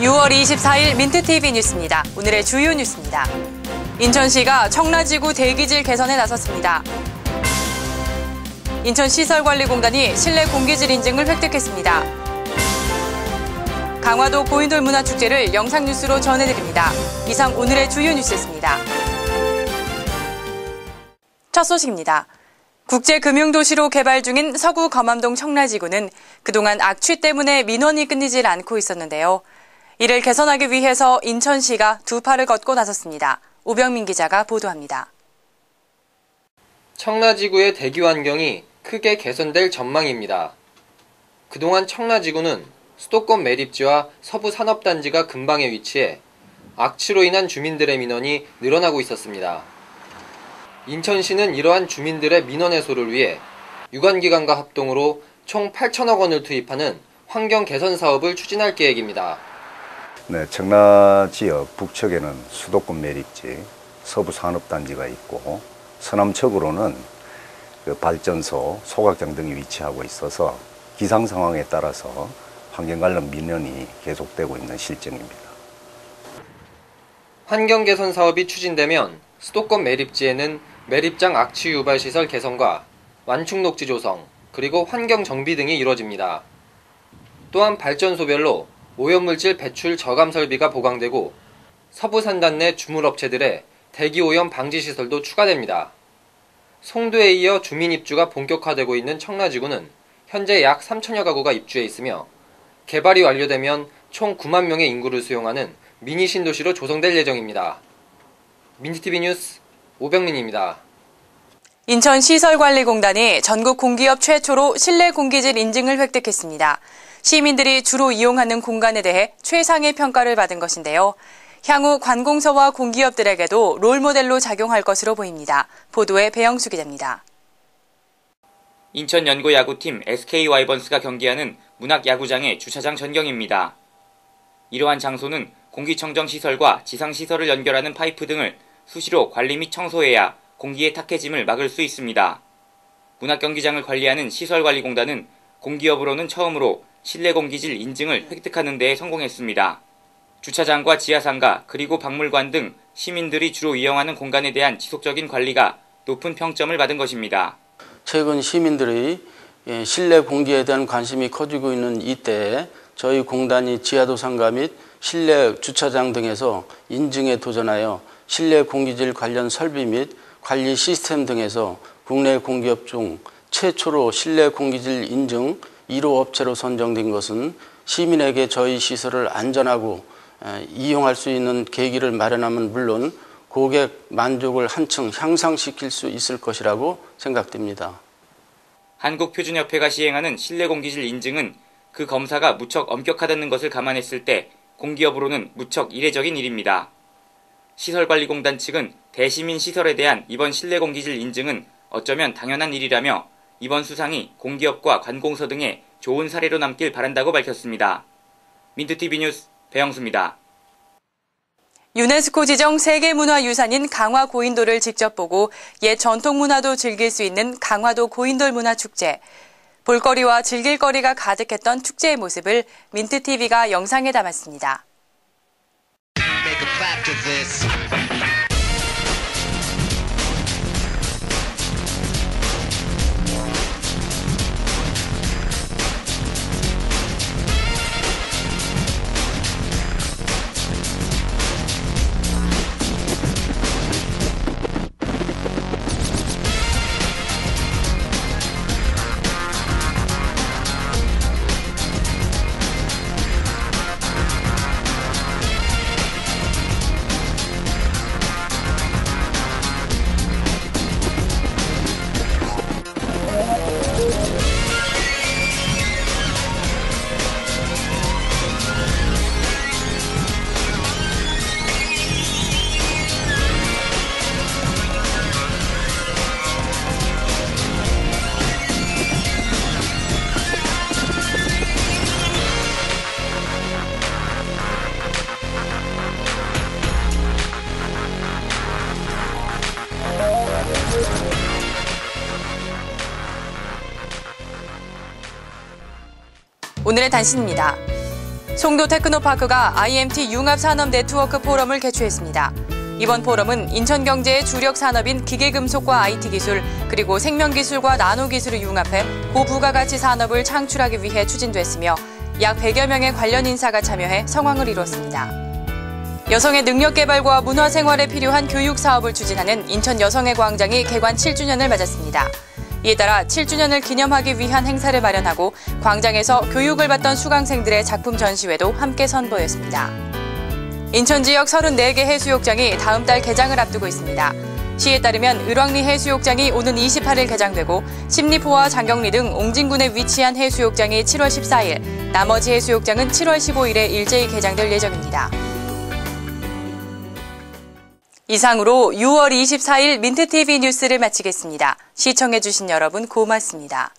9월 24일 민트TV 뉴스입니다. 오늘의 주요 뉴스입니다. 인천시가 청라지구 대기질 개선에 나섰습니다. 인천시설관리공단이 실내 공기질 인증을 획득했습니다. 강화도 고인돌 문화축제를 영상뉴스로 전해드립니다. 이상 오늘의 주요 뉴스였습니다. 첫 소식입니다. 국제금융도시로 개발 중인 서구 검암동 청라지구는 그동안 악취 때문에 민원이 끊이질 않고 있었는데요. 이를 개선하기 위해서 인천시가 두 팔을 걷고 나섰습니다. 오병민 기자가 보도합니다. 청라지구의 대기 환경이 크게 개선될 전망입니다. 그동안 청라지구는 수도권 매립지와 서부 산업단지가 근방에 위치해 악취로 인한 주민들의 민원이 늘어나고 있었습니다. 인천시는 이러한 주민들의 민원 해소를 위해 유관기관과 합동으로 총 8천억 원을 투입하는 환경 개선 사업을 추진할 계획입니다. 네, 청라 지역 북측에는 수도권 매립지, 서부 산업단지가 있고 서남측으로는 그 발전소, 소각장 등이 위치하고 있어서 기상 상황에 따라서 환경 관련 민원이 계속되고 있는 실정입니다. 환경 개선 사업이 추진되면 수도권 매립지에는 매립장 악취 유발 시설 개선과 완충 녹지 조성, 그리고 환경 정비 등이 이루어집니다. 또한 발전소별로 오염물질 배출 저감 설비가 보강되고 서부 산단 내 주물업체들의 대기 오염 방지 시설도 추가됩니다. 송도에 이어 주민 입주가 본격화되고 있는 청라지구는 현재 약 3천여 가구가 입주해 있으며 개발이 완료되면 총 9만 명의 인구를 수용하는 미니 신도시로 조성될 예정입니다. 민지TV 뉴스 오병민입니다. 인천시설관리공단이 전국 공기업 최초로 실내 공기질 인증을 획득했습니다. 시민들이 주로 이용하는 공간에 대해 최상의 평가를 받은 것인데요. 향후 관공서와 공기업들에게도 롤모델로 작용할 것으로 보입니다. 보도에 배영수 기자입니다. 인천 연고 야구팀 SK 와이번스가 경기하는 문학 야구장의 주차장 전경입니다. 이러한 장소는 공기청정 시설과 지상 시설을 연결하는 파이프 등을 수시로 관리 및 청소해야 공기의 탁해짐을 막을 수 있습니다. 문학 경기장을 관리하는 시설관리공단은 공기업으로는 처음으로 실내 공기질 인증을 획득하는 데 성공했습니다. 주차장과 지하상가 그리고 박물관 등 시민들이 주로 이용하는 공간에 대한 지속적인 관리가 높은 평점을 받은 것입니다. 최근 시민들의 예, 실내 공기에 대한 관심이 커지고 있는 이때에 저희 공단이 지하도 상가 및 실내 주차장 등에서 인증에 도전하여 실내 공기질 관련 설비 및 관리 시스템 등에서 국내 공기업 중 최초로 실내 공기질 인증 1호 업체로 선정된 것은 시민에게 저희 시설을 안전하고 이용할 수 있는 계기를 마련하면 물론 고객 만족을 한층 향상시킬 수 있을 것이라고 생각됩니다. 한국표준협회가 시행하는 실내공기질 인증은 그 검사가 무척 엄격하다는 것을 감안했을 때 공기업으로는 무척 이례적인 일입니다. 시설관리공단 측은 대시민 시설에 대한 이번 실내공기질 인증은 어쩌면 당연한 일이라며 이번 수상이 공기업과 관공서 등의 좋은 사례로 남길 바란다고 밝혔습니다. 민트TV 뉴스 배영수입니다. 유네스코 지정 세계문화유산인 강화 고인돌을 직접 보고 옛 전통문화도 즐길 수 있는 강화도 고인돌 문화축제. 볼거리와 즐길거리가 가득했던 축제의 모습을 민트TV가 영상에 담았습니다. 오늘의 단신입니다. 송도 테크노파크가 IMT 융합산업 네트워크 포럼을 개최했습니다. 이번 포럼은 인천 경제의 주력 산업인 기계금속과 IT기술, 그리고 생명기술과 나노기술을 융합해 고부가가치 산업을 창출하기 위해 추진됐으며 약 100여 명의 관련 인사가 참여해 성황을 이뤘습니다. 여성의 능력 개발과 문화 생활에 필요한 교육 사업을 추진하는 인천 여성의 광장이 개관 7주년을 맞았습니다. 이에 따라 7주년을 기념하기 위한 행사를 마련하고 광장에서 교육을 받던 수강생들의 작품 전시회도 함께 선보였습니다. 인천 지역 34개 해수욕장이 다음 달 개장을 앞두고 있습니다. 시에 따르면 을왕리 해수욕장이 오는 28일 개장되고 심리포와 장경리 등 옹진군에 위치한 해수욕장이 7월 14일, 나머지 해수욕장은 7월 15일에 일제히 개장될 예정입니다. 이상으로 6월 24일 민트TV 뉴스를 마치겠습니다. 시청해주신 여러분 고맙습니다.